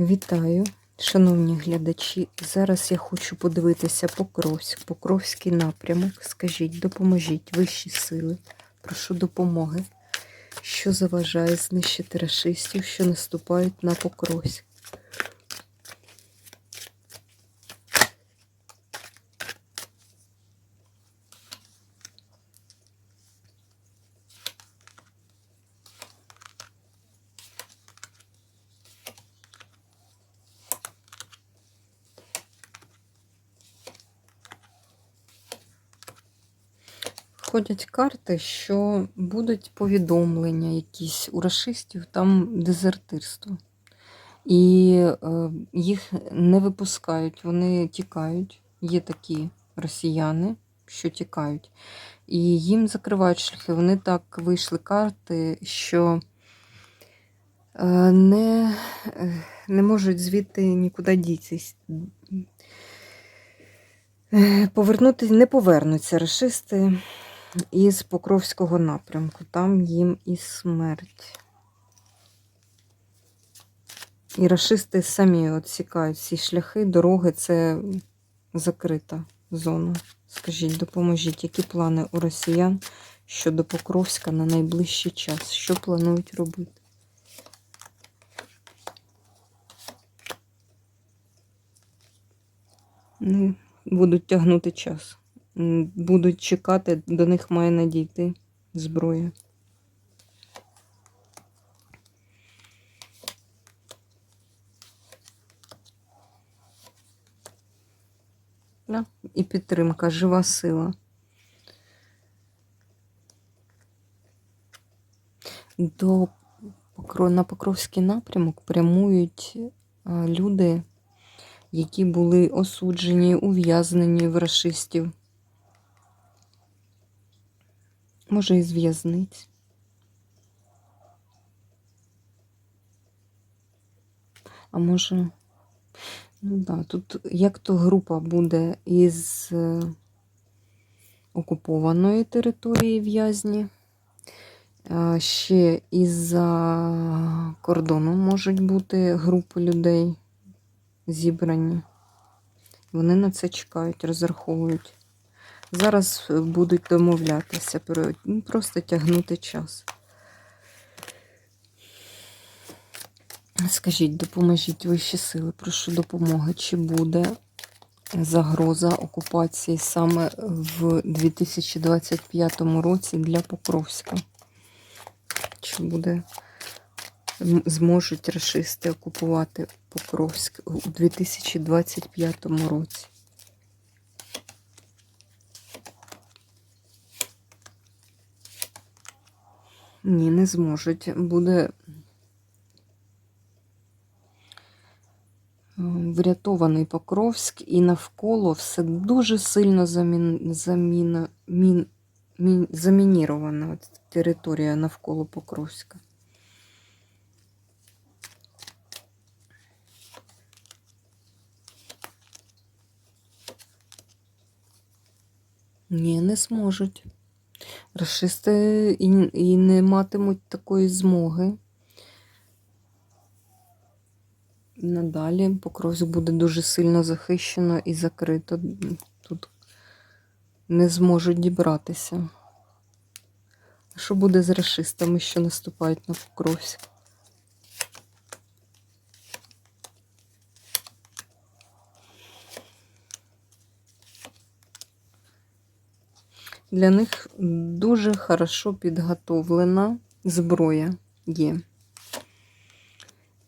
Вітаю, шановні глядачі. Зараз я хочу подивитися Покровськ, Покровський напрямок. Скажіть, допоможіть вищі сили. Прошу допомоги. Що заважає знищити рашистів, що наступають на Покровськ? Ходять карти, що будуть повідомлення якісь у расистів, там дезертирство. І е, їх не випускають, вони тікають. Є такі росіяни, що тікають. І їм закривають шляхи. Вони так вийшли карти, що е, не, е, не можуть звідти нікуди дітись. Е, Повернути не повернуться расисти із Покровського напрямку. Там їм і смерть. І рашисти самі відсікають всі шляхи, дороги це закрита зона. Скажіть, допоможіть, які плани у росіян щодо Покровська на найближчий час? Що планують робити? Будуть тягнути час. Будуть чекати, до них має надійти зброя. Да? І підтримка, жива сила. До на Покровський напрямок прямують люди, які були осуджені, ув'язнені в рашистів. Може, із в'язниць. А може, ну да, тут як то група буде із е, окупованої території в'язні, ще із-за кордону можуть бути групи людей зібрані. Вони на це чекають, розраховують. Зараз е, будуть домовлятися, ну, просто тягнути час. Скажіть, допоможіть вищі сили, прошу допомоги. Чи буде загроза окупації саме в 2025 році для Покровська? Чи буде зможуть рашисти окупувати Покровськ у 2025 році? Ні, не зможуть. Буде врятований Покровськ і навколо все дуже сильно замін, заміна, мін, мін, замінірована територія навколо Покровська. Ні, не зможуть. Рашисти і, і не матимуть такої змоги. Надалі Покровськ буде дуже сильно захищено і закрито. Тут не зможуть дібратися. Що буде з расистами, що наступають на Покровськ? Для них дуже хорошо підготовлена зброя є.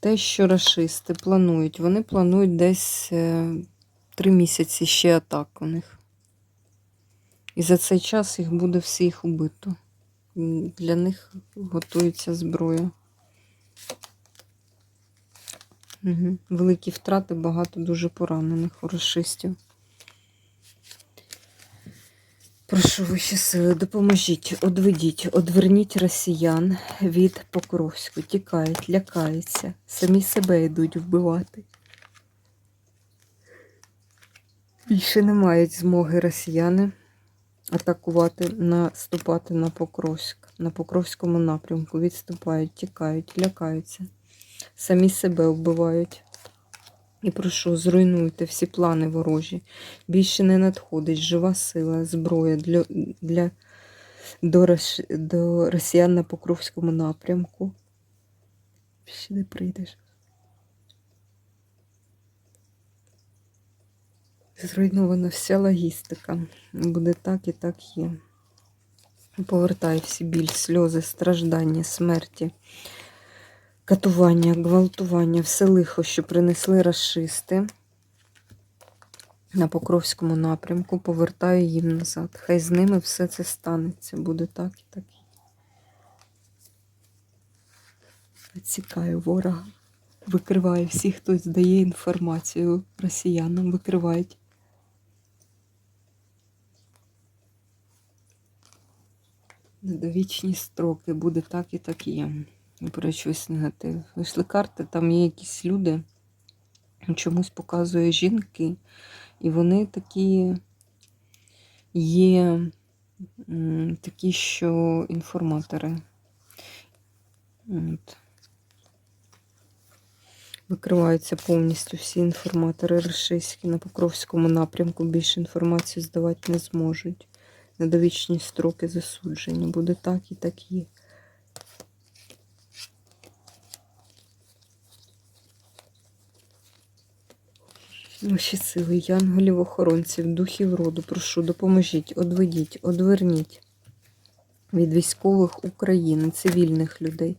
Те, що рашисти планують, вони планують десь е, три місяці ще атак у них. І за цей час їх буде всіх убито. Для них готується зброя. Угу. Великі втрати, багато дуже поранених у рашистів. Прошу вищі сили, допоможіть, одведіть, одверніть росіян від Покровську. Тікають, лякаються, самі себе йдуть вбивати. Більше не мають змоги росіяни атакувати, наступати на Покровськ. На Покровському напрямку відступають, тікають, лякаються. Самі себе вбивають. І прошу, зруйнуйте всі плани ворожі. Більше не надходить жива сила, зброя для, для, до, до росіян на Покровському напрямку. Ще не прийдеш. Зруйнована вся логістика. Буде так і так є. Повертай всі біль, сльози, страждання, смерті, катування, гвалтування, все лихо, що принесли расисти на Покровському напрямку, повертаю їм назад. Хай з ними все це станеться. Буде так і так. Відсікаю ворога. Викриваю всіх, хто здає інформацію росіянам, викривають. На довічні строки буде так і так є. Про щось негатив. Вийшли карти, там є якісь люди, чомусь показує жінки, і вони такі є такі, що інформатори. От. Викриваються повністю всі інформатори російські на Покровському напрямку. Більше інформації здавати не зможуть. На довічні строки засудження. Буде так і так є. Ваші сили, янголів, охоронців, духів роду, прошу, допоможіть, одведіть, одверніть від військових України, цивільних людей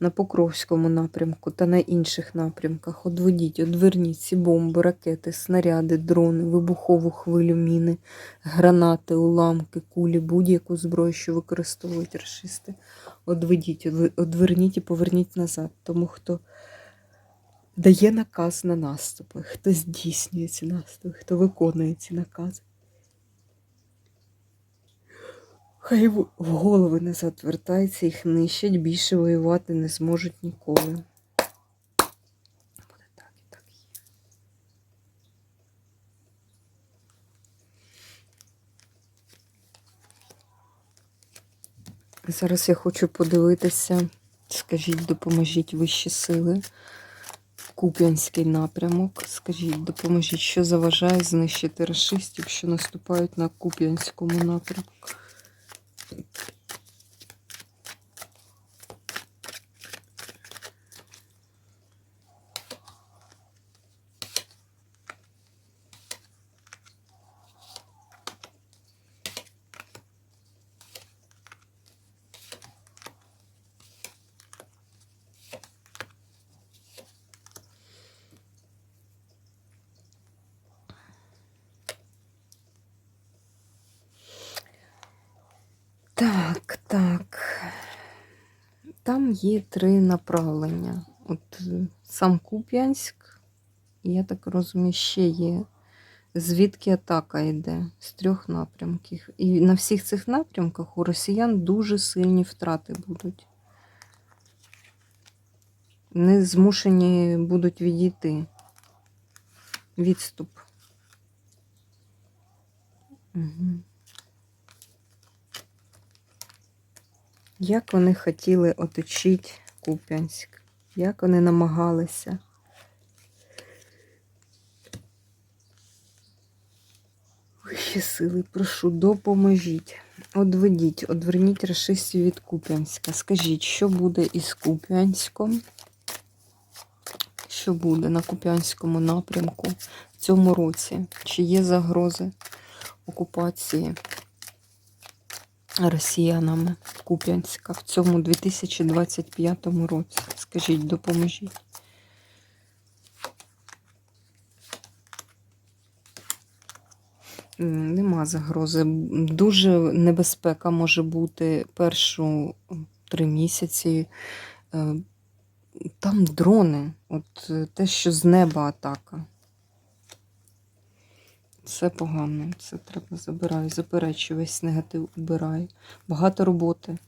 на Покровському напрямку та на інших напрямках. Одведіть, одверніть ці бомби, ракети, снаряди, дрони, вибухову хвилю, міни, гранати, уламки, кулі, будь-яку зброю, що використовують расисти. Одведіть, одверніть і поверніть назад. Тому хто дає наказ на наступи, хто здійснює ці наступи, хто виконує ці накази. Хай в голови назад вертається, їх нищать, більше воювати не зможуть ніколи. Буде так і так є. Зараз я хочу подивитися, скажіть, допоможіть вищі сили. Куп'янський напрямок. Скажіть, допоможіть, що заважає знищити расистів, що наступають на Куп'янському напрямку. Так, так. Там є три направлення. От сам Куп'янськ, я так розумію, ще є. Звідки атака йде з трьох напрямків. І на всіх цих напрямках у росіян дуже сильні втрати будуть. Вони змушені будуть відійти. Відступ. Угу. Як вони хотіли оточити Куп'янськ, як вони намагалися. Вищі сили, прошу, допоможіть. Одведіть, одверніть расистів від Куп'янська. Скажіть, що буде із Куп'янськом? Що буде на Куп'янському напрямку в цьому році? Чи є загрози окупації? Росіянами Куп'янська в цьому 2025 році. Скажіть, допоможіть. Нема загрози. Дуже небезпека може бути першу три місяці. Е, Там дрони, от е, те, що з неба атака. Це погано, це треба забираю. Заперечую, весь негатив убираю. Багато роботи.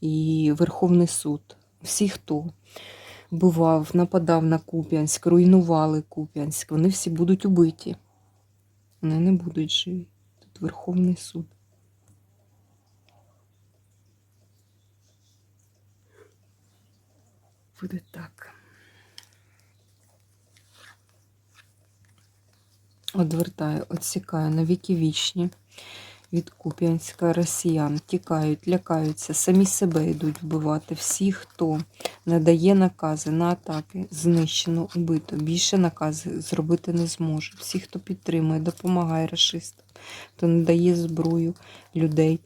І Верховний суд. Всі, хто бував, нападав на Куп'янськ, руйнували Куп'янськ, вони всі будуть убиті. Вони не будуть живі. Тут Верховний суд. Буде так. Одвертаю, відсікаю на віки вічні від Куп'янська росіян. Тікають, лякаються, самі себе йдуть вбивати. Всі, хто надає накази на атаки, знищено, убито. Більше накази зробити не зможе. Всі, хто підтримує, допомагає расистам, хто надає зброю людей.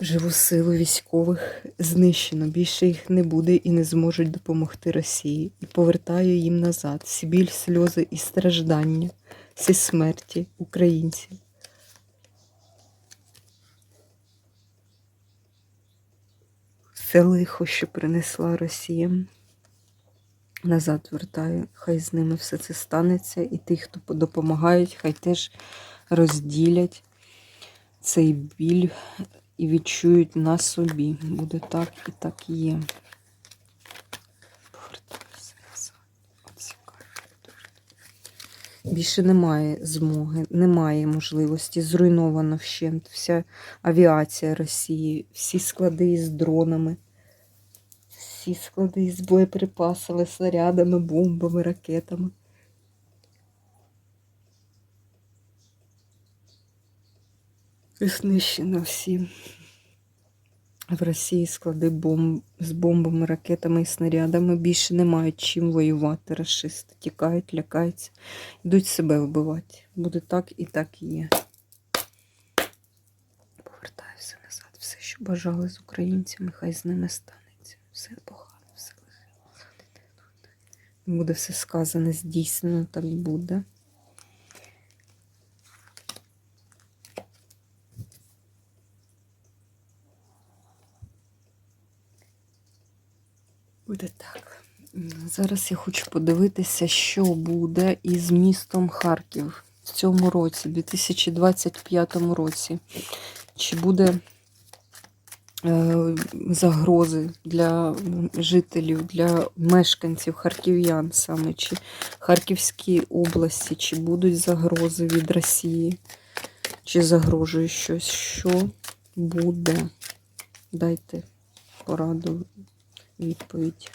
Живу силу військових знищено. Більше їх не буде і не зможуть допомогти Росії. І повертаю їм назад всі біль, сльози і страждання, всі смерті українців. Все лихо, що принесла Росія. Назад вертаю, хай з ними все це станеться, і тих, хто допомагають, хай теж розділять цей біль і відчують на собі. Буде так і так є. Більше немає змоги, немає можливості. Зруйновано вщент вся авіація Росії, всі склади із дронами, всі склади із боєприпасами, снарядами, бомбами, ракетами. Знищено всі. В Росії склади бомб з бомбами, ракетами і снарядами більше не мають чим воювати. Рашисти тікають, лякаються, йдуть себе вбивати. Буде так і так і є. Повертаюся назад. Все, що бажали з українцями, хай з ними станеться. Все погано, все лихе. Буде все сказане, здійснено, так буде. Буде так. Зараз я хочу подивитися, що буде із містом Харків в цьому році, 2025 році. Чи буде е, загрози для жителів, для мешканців харків'ян саме, чи Харківській області, чи будуть загрози від Росії, чи загрожує щось, що буде? Дайте пораду відповідь.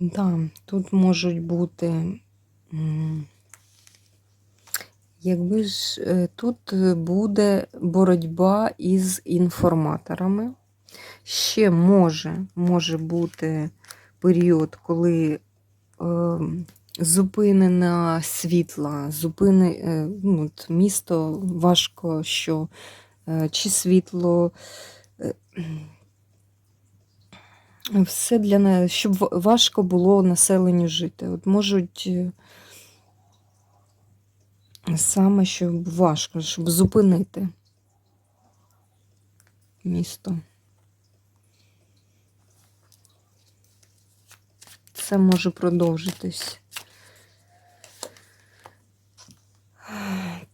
Да, тут можуть бути. Якби ж е, тут е, буде боротьба із інформаторами. Ще може, може бути період, коли е, зупинена світла, зупини, е, ну, от місто важко, що е, чи світло. е, все для щоб важко було населенню жити. От можуть е, саме, щоб важко, щоб зупинити місто. Це може продовжитись.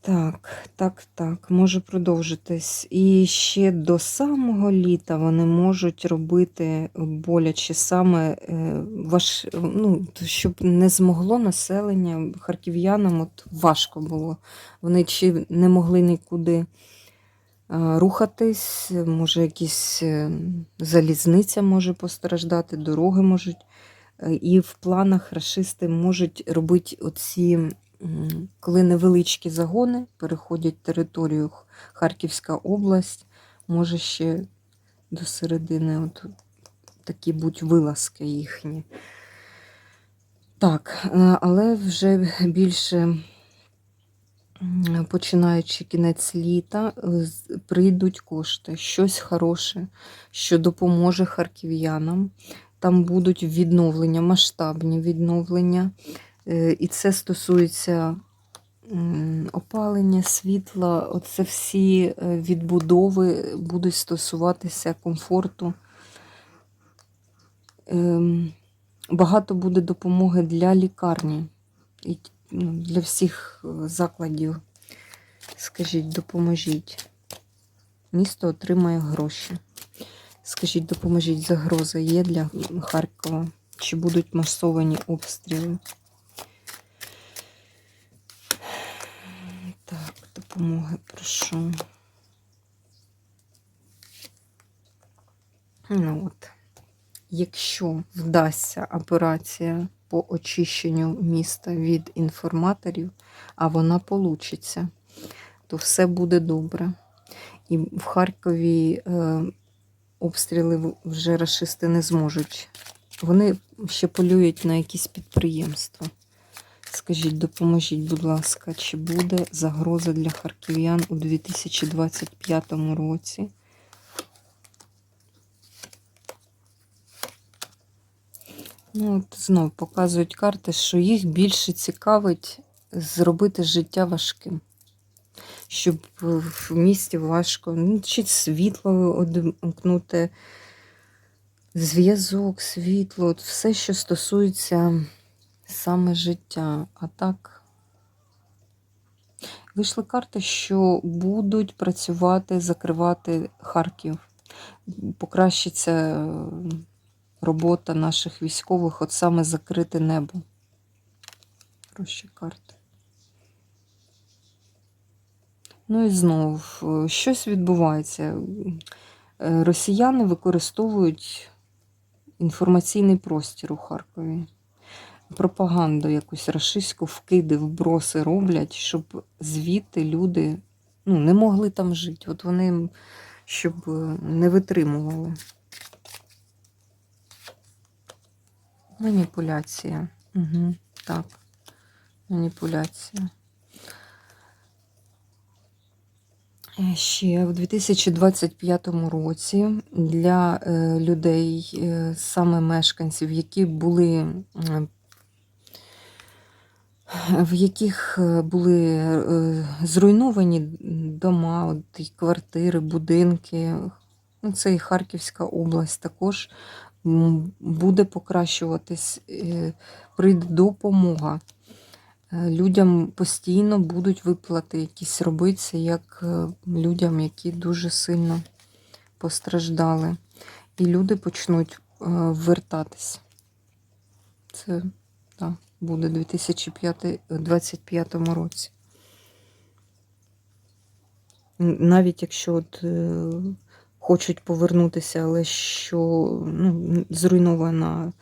Так, так, так, може продовжитись. І ще до самого літа вони можуть робити боляче саме е, ваш, ну, щоб не змогло населення харків'янам от важко було. Вони чи не могли нікуди е, рухатись, може, якісь е, залізниця може постраждати, дороги можуть. І в планах рашисти можуть робити оці, коли невеличкі загони переходять територію Харківська область, може ще до середини от такі будь вилазки їхні. Так, е, але вже більше починаючи кінець літа, е, прийдуть кошти, щось хороше, що допоможе харків'янам. Там будуть відновлення, масштабні відновлення. Е, І це стосується опалення, світла. Оце всі е, відбудови будуть стосуватися комфорту. Ем, Багато буде допомоги для лікарні і ну, для всіх е, закладів. Скажіть, допоможіть. Місто отримає гроші. Скажіть, допоможіть, загроза є для Харкова. Чи будуть масовані обстріли? Так, допомоги прошу. Ну от. Якщо вдасться операція по очищенню міста від інформаторів, а вона получиться, то все буде добре. І в Харкові е, обстріли вже рашисти не зможуть. Вони ще полюють на якісь підприємства. Скажіть, допоможіть, будь ласка, чи буде загроза для харків'ян у 2025 році? Ну, от знов показують карти, що їх більше цікавить зробити життя важким. Щоб в місті важко, ну, чи світло одмкнути, зв'язок, світло, от все, що стосується саме життя. А так, вийшли карти, що будуть працювати, закривати Харків. Покращиться е, робота наших військових, от саме закрите небо. Хороші карти. Ну і знову, е, щось відбувається. Е, Росіяни використовують інформаційний простір у Харкові. Пропаганду якусь рашистську, вкиди, вброси роблять, щоб звідти люди ну, не могли там жити. От вони щоб е, не витримували. Маніпуляція. Угу, так. Маніпуляція. Е, Ще в 2025 році для е, людей, саме мешканців, які були, в яких е, були е, зруйновані дома, от, і квартири, будинки, ну, це і Харківська область також буде покращуватись, е, прийде допомога. Людям постійно будуть виплати якісь робитися, як людям, які дуже сильно постраждали. І люди почнуть вертатись. Це буде у 2025 році. Навіть якщо от, е, хочуть повернутися, але що ну, зруйнована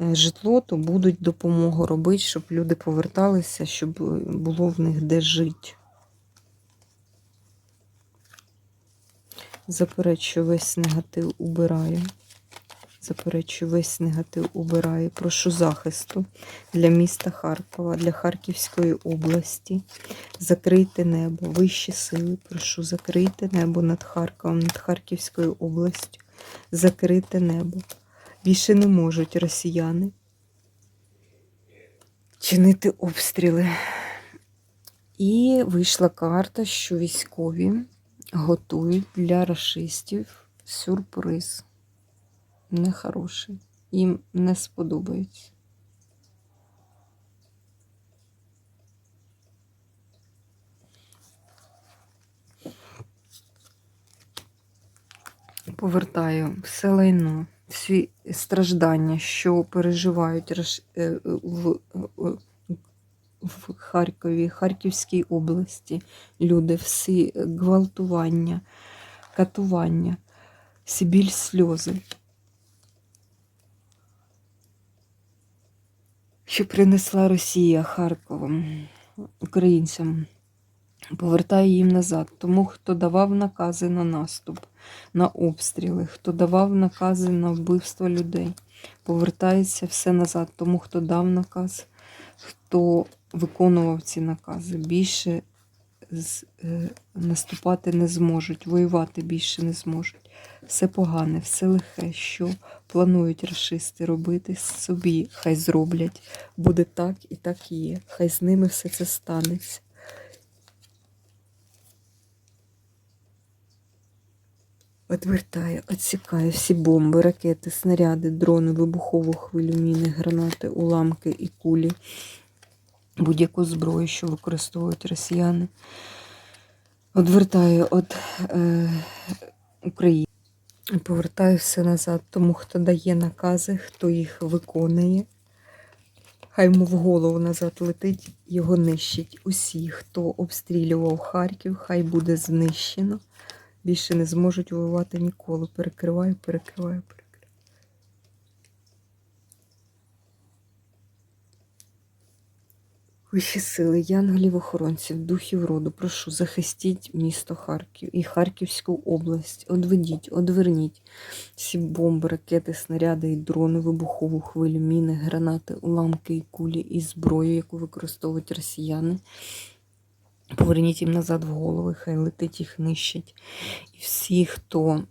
е, житло, то будуть допомогу робити, щоб люди поверталися, щоб е, було в них де жити. Заперечую весь негатив убираю. Заперечую весь негатив убираю. Прошу захисту для міста Харкова, для Харківської області. Закрийте небо, вищі сили. Прошу, закрийте небо над Харковом, над Харківською областю. Закрите небо. Більше не можуть росіяни чинити обстріли. І вийшла карта, що військові готують для рашистів сюрприз. Нехороший. Їм не сподобається. Повертаю все лайно, всі страждання, що переживають е, в, в- в Харкові, Харківській області люди, всі гвалтування, катування, всі біль сльози. Що принесла Росія Харковом, українцям, повертає їм назад. Тому, хто давав накази на наступ, на обстріли, хто давав накази на вбивство людей, повертається все назад. Тому, хто дав наказ, хто виконував ці накази, більше наступати не зможуть, воювати більше не зможуть. Все погане, все лихе, що планують расисти робити собі, хай зроблять. Буде так і так є. Хай з ними все це станеться. Отвертає, відсікає всі бомби, ракети, снаряди, дрони, вибухову хвилю, міни, гранати, уламки і кулі, будь-яку зброю, що використовують росіяни. Одвертає від е, України. Повертаю все назад. Тому хто дає накази, хто їх виконує. Хай йому в голову назад летить, його нищить. Усі, хто обстрілював Харків, хай буде знищено. Більше не зможуть воювати ніколи. Перекриваю, перекриваю, перекриваю. Вищі сили, янголів охоронців, духів роду, прошу, захистіть місто Харків і Харківську область. Одведіть, одверніть всі бомби, ракети, снаряди і дрони, вибухову хвилю, міни, гранати, уламки і кулі і зброю, яку використовують росіяни. Поверніть їм назад в голови, хай летить їх нищить. І всі, хто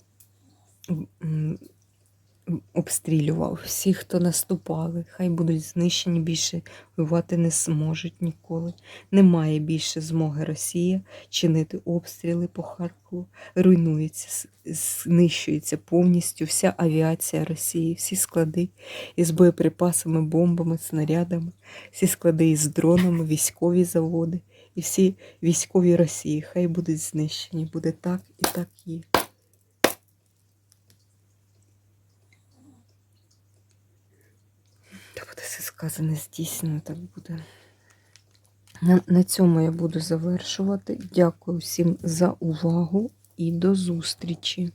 обстрілював, всі, хто наступали, хай будуть знищені, більше воювати не зможуть ніколи. Немає більше змоги Росія чинити обстріли по Харкову. Руйнується, знищується повністю вся авіація Росії, всі склади із боєприпасами, бомбами, снарядами, всі склади із дронами, військові заводи і всі військові Росії. Хай будуть знищені. Буде так і так є. Та буде все сказане, здійснено, так буде. На, на цьому я буду завершувати. Дякую всім за увагу і до зустрічі!